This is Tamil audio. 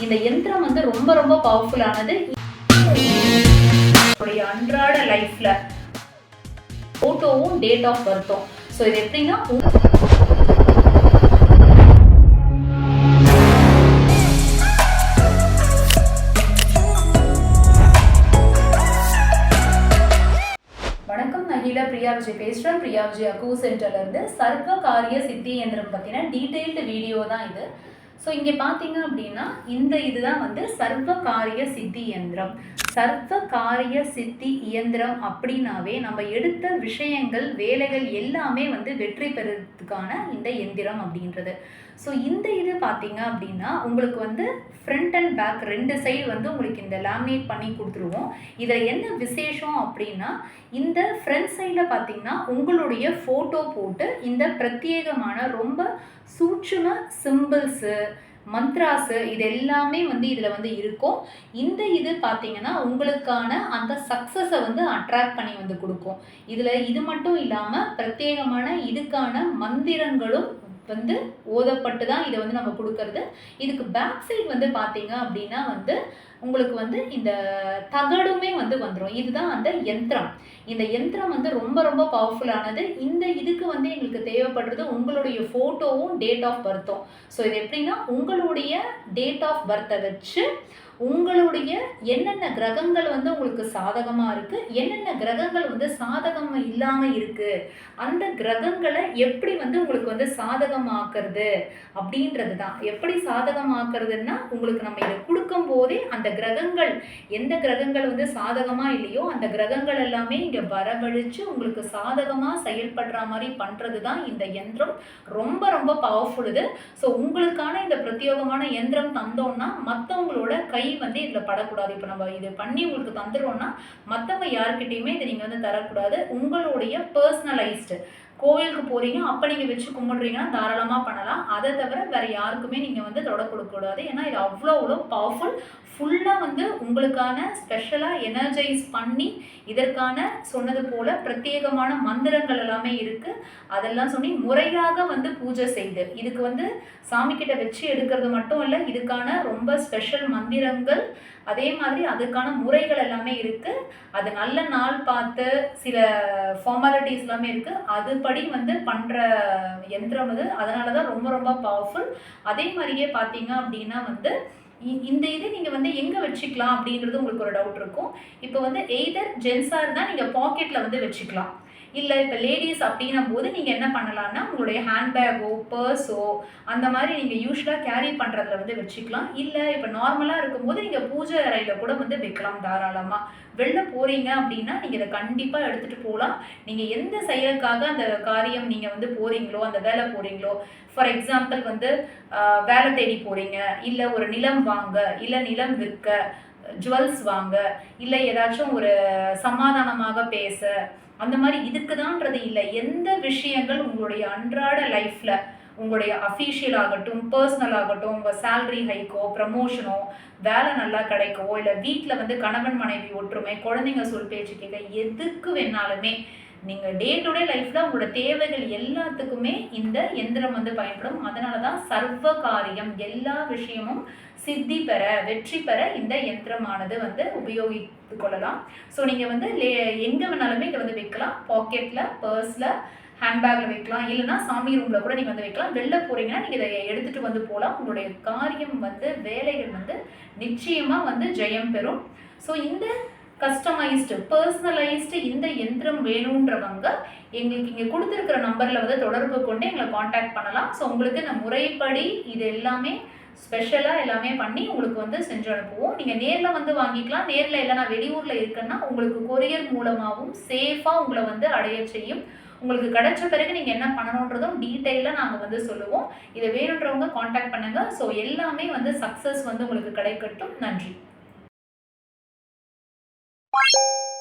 இந்த யந்திரம் வந்து ரொம்ப ரொம்ப பவர்ஃபுல்லானது அன்றாட லைஃப்ல ஃபோட்டோவும் டேட் ஆஃப் பர்த்தும் ஸோ இது எப்படின்னா வணக்கம் பிரியா விஜய் பேசுகிறேன் பிரியா விஜய் அக்கூ சென்டர்லேருந்து சர்வ காரிய சித்தி இயந்திரம் பற்றின டீட்டெயில்டு வீடியோ தான் இது. ஸோ இங்கே பார்த்தீங்க அப்படின்னா இந்த இதுதான் வந்து சர்வ காரிய சித்தி இயந்திரம். சர்வ காரிய சித்தி இயந்திரம் அப்படின்னாவே நம்ம எடுத்த விஷயங்கள் வேலைகள் எல்லாமே வந்து வெற்றி பெறதுக்கான இந்த எந்திரம் அப்படின்றது. ஸோ இந்த இது பார்த்தீங்க அப்படின்னா உங்களுக்கு வந்து ஃப்ரண்ட் அண்ட் பேக் ரெண்டு சைடு வந்து உங்களுக்கு இந்த லேமினேட் பண்ணி கொடுத்துருவோம். இதில் என்ன விசேஷம் அப்படின்னா இந்த ஃப்ரண்ட் சைடில் பார்த்தீங்கன்னா உங்களுடைய ஃபோட்டோ போட்டு இந்த பிரத்யேகமான ரொம்ப சூட்சும சிம்பிள்ஸு மந்த்ராஸு இது எல்லாமே வந்து இதில் வந்து இருக்கும். இந்த இது பார்த்தீங்கன்னா உங்களுக்கான அந்த சக்ஸஸை வந்து அட்ராக்ட் பண்ணி வந்து கொடுக்கும். இதில் இது மட்டும் இல்லாமல் பிரத்யேகமான இதுக்கான மந்திரங்களும் வந்து ஓதப்பட்டு தான் இதை வந்து நம்ம கொடுக்கறது. இதுக்கு பேக் சைட் வந்து பார்த்தீங்க அப்படின்னா வந்து உங்களுக்கு வந்து இந்த தகடுமே வந்து வந்துடும் இதுதான் அந்த யந்திரம். இந்த யந்திரம் வந்து ரொம்ப ரொம்ப பவர்ஃபுல்லானது இந்த இதுக்கு வந்து எங்களுக்கு தேவைப்படுறது உங்களுடைய ஃபோட்டோவும் டேட் ஆஃப் பர்த்தும் ஸோ இது எப்படின்னா உங்களுடைய டேட் ஆஃப் பர்த்தை வச்சு உங்களுடைய என்னென்ன கிரகங்கள் வந்து உங்களுக்கு சாதகமாக இருக்குது என்னென்ன கிரகங்கள் வந்து சாதகம் இல்லாமல் இருக்குது அந்த கிரகங்களை எப்படி வந்து உங்களுக்கு வந்து சாதகமாக்குறது அப்படின்றது தான் எப்படி சாதகமாக்குறதுன்னா உங்களுக்கு நம்ம இதை கொடுக்கும் போதே அந்த கிரகங்கள் எந்த கிரகங்கள் வந்து சாதகமாக இல்லையோ அந்த கிரகங்கள் எல்லாமே இங்கே வரவழித்து உங்களுக்கு சாதகமாக செயல்படுற மாதிரி பண்ணுறது தான் இந்த யந்திரம் ரொம்ப ரொம்ப பவர்ஃபுல் இது. ஸோ உங்களுக்கான இந்த பிரத்யேகமான யந்திரம் தந்தோம்னா மற்றவங்களோட கை வந்து இதில் படக்கூடாது. இப்போ நம்ம இது பண்ணி உங்களுக்கு தந்துடுவோம்னா மற்றவங்க யார்கிட்டயுமே இதை நீங்கள் வந்து தரக்கூடாது. உங்களுடைய பர்சனலைஸ்டு கோவிலுக்கு போகிறீங்க அப்போ நீங்கள் வச்சு கும்பிட்றீங்கன்னா தாராளமாக பண்ணலாம். அதை தவிர வேறு யாருக்குமே நீங்கள் வந்து தொட கொடுக்கக்கூடாது ஏன்னா இது அவ்வளோ அவ்வளோ பவர்ஃபுல் ஃபுல்லாக வந்து உங்களுக்கான ஸ்பெஷலாக எனர்ஜைஸ் பண்ணி இதற்கான சொன்னது போல் பிரத்யேகமான மந்திரங்கள் எல்லாமே இருக்குது அதெல்லாம் சொல்லி முறையாக வந்து பூஜை செய்து இதுக்கு வந்து சாமிக்கிட்ட வச்சு எடுக்கிறது மட்டும் இல்லை இதுக்கான ரொம்ப ஸ்பெஷல் மந்திரங்கள் அதே மாதிரி அதுக்கான முறைகள் எல்லாமே இருக்குது அது நல்ல நாள் பார்த்து சில ஃபார்மாலிட்டிஸ் எல்லாமே இருக்குது அது படி வந்து பண்ணுற எந்திரம் அது. அதனால தான் ரொம்ப ரொம்ப பவர்ஃபுல் அதே மாதிரியே பார்த்தீங்க அப்படின்னா வந்து இந்த இது நீங்கள் வந்து எங்கே வச்சுக்கலாம் அப்படின்றது உங்களுக்கு ஒரு டவுட் இருக்கும். இப்போ வந்து எய்தர் ஜென்ஸாக இருந்தால் நீங்கள் பாக்கெட்டில் வந்து வச்சுக்கலாம். இல்லை இப்போ லேடிஸ் அப்படின்னும் போது நீங்கள் என்ன பண்ணலாம்னா உங்களுடைய ஹேண்ட்பேக்கோ பர்ஸோ அந்த மாதிரி நீங்கள் யூஸ்வலாக கேரி பண்ணுறதுல வந்து வச்சுக்கலாம். இல்லை இப்போ நார்மலாக இருக்கும்போது நீங்கள் பூஜை அறையில் கூட வந்து வைக்கலாம் தாராளமாக வெளில போகிறீங்க அப்படின்னா நீங்கள் இதை கண்டிப்பாக எடுத்துகிட்டு போகலாம் நீங்கள் எந்த செயலுக்காக அந்த காரியம் நீங்கள் வந்து போகிறீங்களோ அந்த வேலை போகிறீங்களோ ஃபார் எக்ஸாம்பிள் வந்து வேலை தேடி போகிறீங்க இல்லை ஒரு நிலம் வாங்க இல்லை நிலம் விற்க ஜுவல்ஸ் வாங்க இல்லை ஏதாச்சும் ஒரு சமாதானமாக பேச அந்த மாதிரி இதுக்குதான்றது இல்லை. எந்த விஷயங்கள் உங்களுடைய அன்றாட லைஃப்பில் உங்களுடைய அஃபீஷியல் ஆகட்டும் பர்சனல் ஆகட்டும் உங்கள் சேல்ரி ஹைக்கோ ப்ரமோஷனோ வேலை நல்லா கிடைக்கவோ இல்லை வீட்டில் வந்து கணவன் மனைவி ஒற்றுமை குழந்தைங்க சொல் பேச்சு கேட்க எதுக்கு வேணாலுமே நீங்கள் டே டு டே லைஃப்பில் உங்களோட தேவைகள் எல்லாத்துக்குமே இந்த எந்திரம் வந்து பயன்படும். அதனால தான் சர்வ காரியம் எல்லா விஷயமும் சித்தி பெற வெற்றி பெற இந்த யந்திரமானது வந்து உபயோகித்து கொள்ளலாம். ஸோ நீங்கள் வந்து லே எங்கே வேணாலுமே இதை வந்து வைக்கலாம். பாக்கெட்டில் பர்ஸில் ஹேண்ட்பேக்கில் வைக்கலாம். இல்லைனா சாமி ரூமில் கூட நீங்கள் வந்து வைக்கலாம். வெளில போகிறீங்கன்னா நீங்கள் இதை எடுத்துகிட்டு வந்து போகலாம். உங்களுடைய காரியம் வந்து வேலைகள் வந்து நிச்சயமாக வந்து ஜெயம் பெறும். ஸோ இந்த கஸ்டமைஸ்டு பர்சனலைஸ்டு இந்த எந்திரம் வேணுன்றவங்க எங்களுக்கு இங்கே கொடுத்துருக்கிற நம்பரில் வந்து தொடர்பு கொண்டு எங்களை காண்டாக்ட் பண்ணலாம். ஸோ உங்களுக்கு இந்த முறைப்படி இது எல்லாமே ஸ்பெஷலாக எல்லாமே பண்ணி உங்களுக்கு வந்து செஞ்சு அனுப்புவோம். நீங்கள் நேரில் வந்து வாங்கிக்கலாம். நேரில் இல்லை நான் வெளியூரில் இருக்கேன்னா உங்களுக்கு கொரியர் மூலமாகவும் சேஃபாக உங்களை வந்து அடைய செய்யும். உங்களுக்கு கிடைச்ச பிறகு நீங்கள் என்ன பண்ணணுன்றதும் டீட்டெயிலாக நாங்கள் வந்து சொல்லுவோம். இதை வேணுன்றவங்க காண்டாக்ட் பண்ணுங்கள் ஸோ எல்லாமே வந்து சக்ஸஸ் வந்து உங்களுக்கு கிடைக்கட்டும். நன்றி. You.